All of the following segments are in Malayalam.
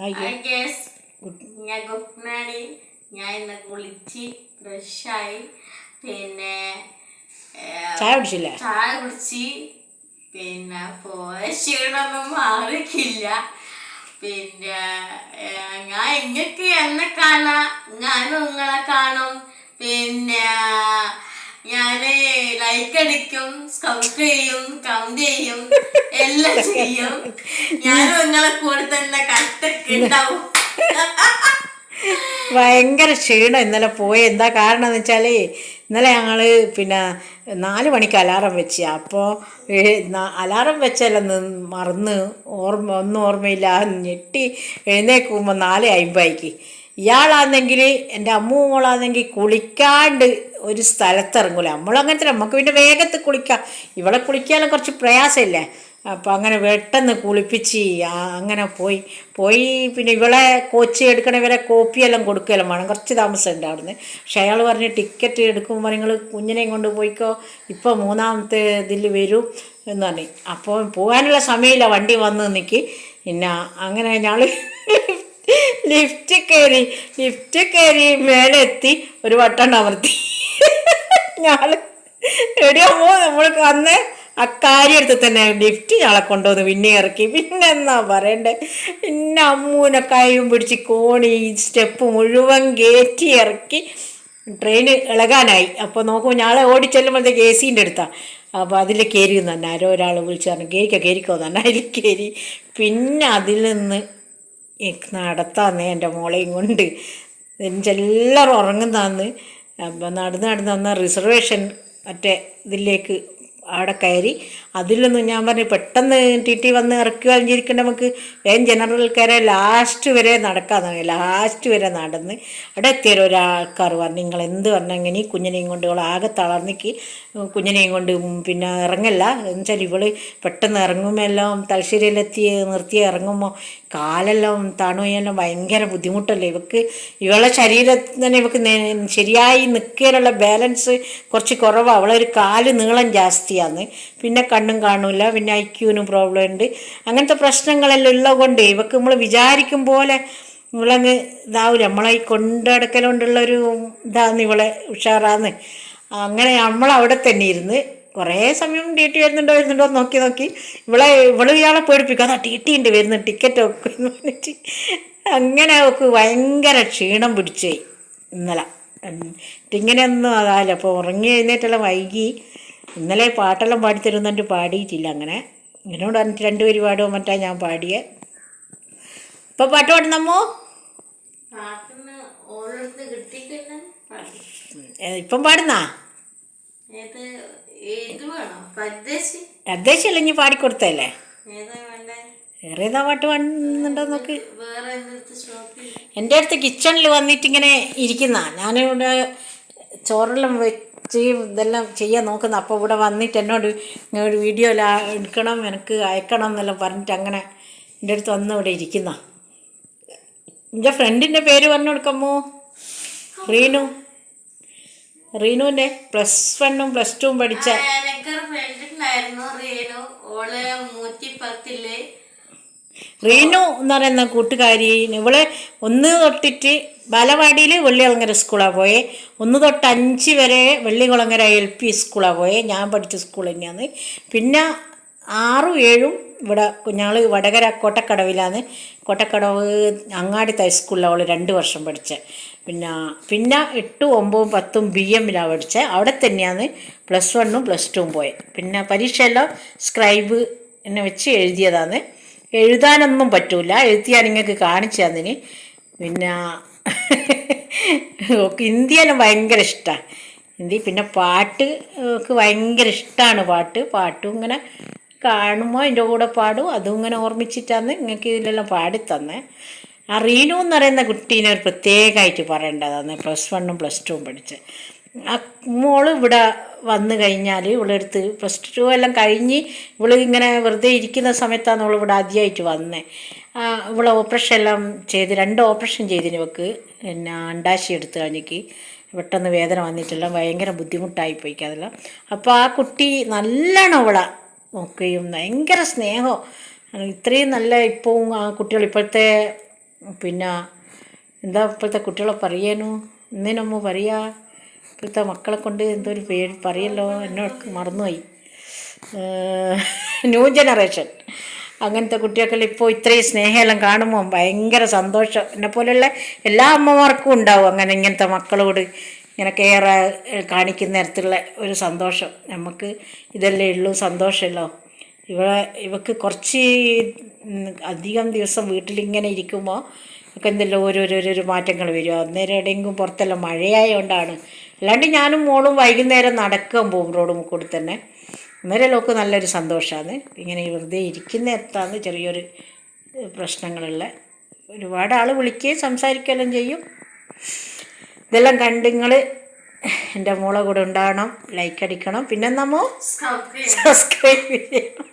ഞാൻ ഗുഡ് ഞാൻ ഇന്ന് കുളിച്ച് ഫ്രഷായി പിന്നെ ചായ കുടിച്ചില്ലേ? ചായ കുടിച്ച്. പിന്നെ പോയ ക്ഷീണമൊന്നും മാറിക്കില്ല. പിന്നെ ഞാൻ ഇങ്ങക്ക് എന്നെ കാണാ. ഞാനും നിങ്ങളെ കാണും. പിന്നെ ഞാൻ ലൈക്ക് അടിക്കും സ്കൗട്ട് ചെയ്യും കൗണ്ട് ചെയ്യും എല്ലാം ചെയ്യും. ഞാനും നിങ്ങളെ കൂടെ തന്നെ കട്ടൊക്കെ ഉണ്ടാവും. ഭയങ്കര ക്ഷീണം ഇന്നലെ പോയി എന്താ കാരണം എന്ന് വെച്ചാൽ ഇന്നലെ ഞങ്ങൾ പിന്നെ നാല് മണിക്ക് അലാറം വെച്ച്. അപ്പോൾ അലാറം വെച്ചാലൊന്ന് മറന്ന് ഓർമ്മ ഒന്നും ഓർമ്മയില്ല ഞെട്ടി എഴുന്നേക്കുമ്പോൾ നാല് അയിമ്പായിക്ക് ഇയാളാണെങ്കിൽ എന്റെ അമ്മു മോളാണെങ്കിൽ കുളിക്കാണ്ട് ഒരു സ്ഥലത്ത് ഇറങ്ങൂലേ നമ്മളങ്ങനത്തെ നമുക്ക് പിന്നെ വേഗത്തിൽ കുളിക്കാം. ഇവളെ കുളിക്കാനും കുറച്ച് പ്രയാസമില്ലേ? അപ്പോൾ അങ്ങനെ പെട്ടെന്ന് കുളിപ്പിച്ച് അങ്ങനെ പോയി. പോയി പിന്നെ ഇവളെ കോച്ച് എടുക്കണവരെ കോപ്പിയെല്ലാം കൊടുക്കുകയെല്ലാം വേണം. കുറച്ച് താമസമുണ്ട് അവിടുന്ന്. പക്ഷേ അയാൾ പറഞ്ഞ് ടിക്കറ്റ് എടുക്കുമ്പോൾ നിങ്ങൾ കുഞ്ഞിനെയും കൊണ്ട് പോയിക്കോ. ഇപ്പോൾ മൂന്നാമത്തെ ഇതിൽ വരും എന്ന് പറഞ്ഞു. അപ്പോൾ പോകാനുള്ള സമയമില്ല. വണ്ടി വന്ന് നിൽക്കി പിന്നെ അങ്ങനെ ഞങ്ങൾ ലിഫ്റ്റ് കയറി ലിഫ്റ്റ് കയറി മേലെത്തി ഒരു വട്ടം അമർത്തി. ഞങ്ങൾ എവിടെയാകുമ്പോൾ നമ്മൾ അന്ന് ആ എടുത്ത് തന്നെ ലിഫ്റ്റ് ഞങ്ങളെ കൊണ്ടുവന്ന് പിന്നെ ഇറക്കി. പിന്നെ എന്നാ പറയണ്ടേ? പിന്നെ അമ്മൂനെ കൈയും പിടിച്ച് കോണി സ്റ്റെപ്പ് മുഴുവൻ കയറ്റി ഇറക്കി. ട്രെയിൻ ഇളകാനായി. അപ്പോൾ നോക്കുമ്പോൾ ഞങ്ങളെ ഓടിച്ചെല്ലുമ്പോഴത്തേക്ക് എ സീന്റെ അടുത്താണ് അപ്പോൾ അതിൽ കയറി തന്നെ. ആരോ ഒരാൾ വിളിച്ചു പറഞ്ഞു കയറിക്കോ കയറിക്കോ തന്നെ അതിൽ കയറി പിന്നെ അതിൽ നിന്ന് നടത്താന്നേ എന്റെ മോളെയും കൊണ്ട്. എല്ലാവരും ഉറങ്ങുന്നതാന്ന്. അപ്പം നടന്ന് നടന്ന് വന്ന റിസർവേഷൻ മറ്റേ ഇതിലേക്ക് അവിടെ കയറി. അതിലൊന്നും ഞാൻ പറഞ്ഞു പെട്ടെന്ന് ടി ടി വന്ന് ഇറക്കി കഴിഞ്ഞിരിക്കേണ്ട നമുക്ക്. വേഗം ജനറൽ കയറി ലാസ്റ്റ് വരെ നടക്കാൻ തുടങ്ങി. ലാസ്റ്റ് വരെ നടന്ന് അവിടെ എത്തിയ ഒരാൾക്കാർ പറഞ്ഞു നിങ്ങൾ എന്ത് പറഞ്ഞാൽ ഇങ്ങനെ ഈ കുഞ്ഞിനെയും കൊണ്ട് ഇവൾ ആകെ തളർന്നിക്ക് കുഞ്ഞിനെയും കൊണ്ട് പിന്നെ ഇറങ്ങല്ല. എന്നുവെച്ചാൽ ഇവൾ പെട്ടെന്ന് ഇറങ്ങുമ്പോൾ എല്ലാം തലശ്ശേരിയിലെത്തി നിർത്തി ഇറങ്ങുമ്പോൾ കാലെല്ലാം തണുയെല്ലാം ഭയങ്കര ബുദ്ധിമുട്ടല്ലേ. ഇവക്ക് ഇവളെ ശരീരത്തിൽ തന്നെ ഇവക്ക് ശരിയായി നിൽക്കാനുള്ള ബാലൻസ് കുറച്ച് കുറവാണ് അവളൊരു കാൽ നീളം ജാസ്തിയാണ് പിന്നെ കണ്ണും കാണൂല പിന്നെ ഐക്യൂവിനും പ്രോബ്ലം ഉണ്ട്. അങ്ങനത്തെ പ്രശ്നങ്ങളെല്ലാം ഉള്ളത് കൊണ്ട് ഇവക്ക് നമ്മൾ വിചാരിക്കും പോലെ ഇവളങ്ങ് ഇതാവില്ല നമ്മളെ ഈ കൊണ്ടടക്കലുകൊണ്ടുള്ള ഒരു ഇതാന്ന് ഇവളെ ഉഷാറാന്ന്. അങ്ങനെ നമ്മൾ അവിടെ തന്നെ ഇരുന്ന് കുറേ സമയം ടി ടി വരുന്നുണ്ടോ വരുന്നുണ്ടോ നോക്കി നോക്കി ഇവളെ ഇവൾ ഇയാളെ പേടിപ്പിക്കും. അതാ ടി ടി ഉണ്ട് വരുന്നു ടിക്കറ്റ് ഒക്കെ അങ്ങനെ അവൾക്ക് ഭയങ്കര ക്ഷീണം പിടിച്ചേ ഇന്നലെ. ഇങ്ങനെയൊന്നും അതാല്ല അപ്പോൾ ഉറങ്ങി എഴുന്നേറ്റെല്ലാം വൈകി. ഇന്നലെ പാട്ടെല്ലാം പാടിത്തരുന്നുണ്ട് പാടിയിട്ടില്ല അങ്ങനെ. ഇങ്ങനോട് പറഞ്ഞിട്ട് രണ്ടുപേര് പാടുമോ മറ്റാ ഞാൻ പാടിയേ. ഇപ്പൊ പാട്ട് പാടുന്നമ്മോ ഇപ്പം പാടുന്നാ? അധ്യക്ഷല്ലേ ഇനി പാടിക്കൊടുത്തല്ലേ വേറെ ഏതാ പാട്ട് പാടുന്നുണ്ടോ നോക്ക്. എന്റെ അടുത്ത് കിച്ചണിൽ വന്നിട്ട് ഇങ്ങനെ ഇരിക്കുന്ന. ഞാനിവിടെ ചോറെല്ലാം വെച്ച് ഇതെല്ലാം ചെയ്യാൻ നോക്കുന്ന. അപ്പോൾ ഇവിടെ വന്നിട്ട് എന്നോട് ഒരു വീഡിയോ എടുക്കണം എനിക്ക് അയക്കണം എന്നെല്ലാം പറഞ്ഞിട്ട് അങ്ങനെ എന്റെ അടുത്ത് വന്ന് ഇവിടെ ഇരിക്കുന്ന. എന്റെ ഫ്രണ്ടിന്റെ പേര് പറഞ്ഞു കൊടുക്കാമോ റീനു. റീനുവിന്റെ പ്ലസ് വണ്ണും പ്ലസ് ടുവും പഠിച്ച എനിക്കൊരു റീനു. ഓൾ നൂറ്റി പത്തിൽ റീനു എന്ന് പറയുന്ന കൂട്ടുകാരി ഇവളെ ഒന്ന് തൊട്ടിട്ട് ബാലവാടിയിൽ വെള്ളികുളങ്ങര സ്കൂളാണ് പോയെ. ഒന്ന് തൊട്ട് അഞ്ച് വരെ വെള്ളികുളങ്ങര എൽ പി സ്കൂളാണ് പോയെ. ഞാൻ പഠിച്ച സ്കൂൾ തന്നെയാണ്. പിന്നെ ആറും ഏഴും ഇവിടെ ഞങ്ങൾ വടകര കോട്ടക്കടവിലാണ്. കോട്ടക്കടവ് അങ്ങാടി ഹൈസ്കൂളിലാണ് അവൾ രണ്ട് വർഷം പഠിച്ചത് പിന്നെ പിന്നെ എട്ടും ഒമ്പതും പത്തും ബി എമ്മിലാണ് പഠിച്ചത് അവിടെ തന്നെയാണ് പ്ലസ് വണ്ണും പ്ലസ് ടുവും പോയത് പിന്നെ പരീക്ഷയെല്ലാം സ്ക്രൈബ് എന്നെ വെച്ച് എഴുതിയതാണ്. എഴുതാനൊന്നും പറ്റൂല. എഴുതിയാൽ നിങ്ങൾക്ക് കാണിച്ചു തന്നിന്. പിന്നെ ഹിന്ദിയെല്ലാം ഭയങ്കര ഇഷ്ടമാണ് ഹിന്ദി പിന്നെ പാട്ട് ഒക്കെ ഭയങ്കര ഇഷ്ടമാണ് പാട്ട്. പാട്ടും ഇങ്ങനെ കാണുമ്പോൾ അതിന്റെ കൂടെ പാടും. അതും ഇങ്ങനെ ഓർമ്മിച്ചിട്ടാണ് നിങ്ങൾക്ക് ഇതിലെല്ലാം പാടിത്തന്നെ. ആ റീനു എന്ന് പറയുന്ന കുട്ടീനെ ഒരു പ്രത്യേകമായിട്ട് പറയേണ്ടതാണ്. പ്ലസ് വണ്ണും പ്ലസ് ടുവും പഠിച്ച്. മോൾ ഇവിടെ വന്നു കഴിഞ്ഞാൽ ഇവളെടുത്ത് പ്ലസ് ടു എല്ലാം കഴിഞ്ഞ് ഇവൾ ഇങ്ങനെ വെറുതെ ഇരിക്കുന്ന സമയത്താണ് അവൾ ഇവിടെ ആദ്യമായിട്ട് വന്നേ. ഇവളെ ഓപ്പറേഷൻ എല്ലാം ചെയ്ത് രണ്ട് ഓപ്പറേഷൻ ചെയ്തിന് ഇവക്ക്. പിന്നെ അണ്ടാശി എടുത്ത് കഴിഞ്ഞിക്ക്. പെട്ടെന്ന് വേദന വന്നിട്ടെല്ലാം ഭയങ്കര ബുദ്ധിമുട്ടായി പോയിക്ക് അതെല്ലാം അപ്പോൾ ആ കുട്ടി നല്ലോണം അവളെ നോക്കുകയും ഭയങ്കര സ്നേഹം. ഇത്രയും നല്ല ഇപ്പവും ആ കുട്ടികൾ ഇപ്പോഴത്തെ പിന്നെ എന്താ ഇപ്പോഴത്തെ കുട്ടികളെ പറയാനു? ഇന്നേനമ്മ പറയാ? ഇപ്പോഴത്തെ മക്കളെ കൊണ്ട് എന്തോ ഒരു പേര് പറയല്ലോ എന്നോട് മറന്നുപോയി. ന്യൂ ജനറേഷൻ അങ്ങനത്തെ കുട്ടികൾക്കെല്ലാം ഇപ്പോൾ ഇത്രയും സ്നേഹമെല്ലാം കാണുമ്പോൾ ഭയങ്കര സന്തോഷം. എന്നെ പോലെയുള്ള എല്ലാ അമ്മമാർക്കും ഉണ്ടാവും അങ്ങനെ ഇങ്ങനത്തെ മക്കളോട് ഇങ്ങനെ കെയർ കാണിക്കുന്ന തരത്തിലുള്ള ഒരു സന്തോഷം. നമുക്ക് ഇതല്ലേ ഉള്ളൂ സന്തോഷമല്ലോ. ഇവളെ ഇവക്ക് കുറച്ച് അധികം ദിവസം വീട്ടിലിങ്ങനെ ഇരിക്കുമ്പോൾ ഒക്കെ എന്തെല്ലാം ഓരോരോരോ മാറ്റങ്ങൾ വരും. അന്നേരം എവിടെയെങ്കിലും പുറത്തെല്ലാം മഴയായതുകൊണ്ടാണ് അല്ലാണ്ട് ഞാനും മോളും വൈകുന്നേരം നടക്കാൻ പോകും റോഡ് മുക്കൂടി തന്നെ. അന്നേരം ഒക്കെ നല്ലൊരു സന്തോഷമാണ് ഇങ്ങനെ വെറുതെ ഇരിക്കുന്ന എത്താന്ന് ചെറിയൊരു പ്രശ്നങ്ങളുള്ള. ഒരുപാട് ആൾ വിളിക്കുകയും സംസാരിക്കുകയെല്ലാം ചെയ്യും. ഇതെല്ലാം കണ്ട് നിങ്ങൾ എന്റെ മോളെ കൂടെ ഉണ്ടാവണം ലൈക്ക് അടിക്കണം. പിന്നെ നമ്മോ സബ്സ്ക്രൈബ് ചെയ്യണം.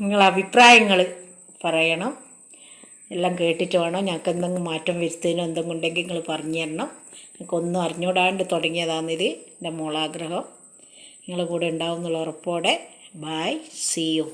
നിങ്ങളെ അഭിപ്രായങ്ങൾ പറയണം. എല്ലാം കേട്ടിട്ട് വേണം? ഞങ്ങൾക്ക് എന്തെങ്കിലും മാറ്റം വരുത്തതിനോ എന്തെങ്കിലും ഉണ്ടെങ്കിൽ നിങ്ങൾ പറഞ്ഞു തരണം. ഞങ്ങൾക്കൊന്നും അറിഞ്ഞൂടാണ്ട് തുടങ്ങിയതാണിത് എന്റെ മോളാഗ്രഹം. നിങ്ങളുടെ കൂടെ ഉണ്ടാവും എന്നുള്ള ഉറപ്പോടെ. By C U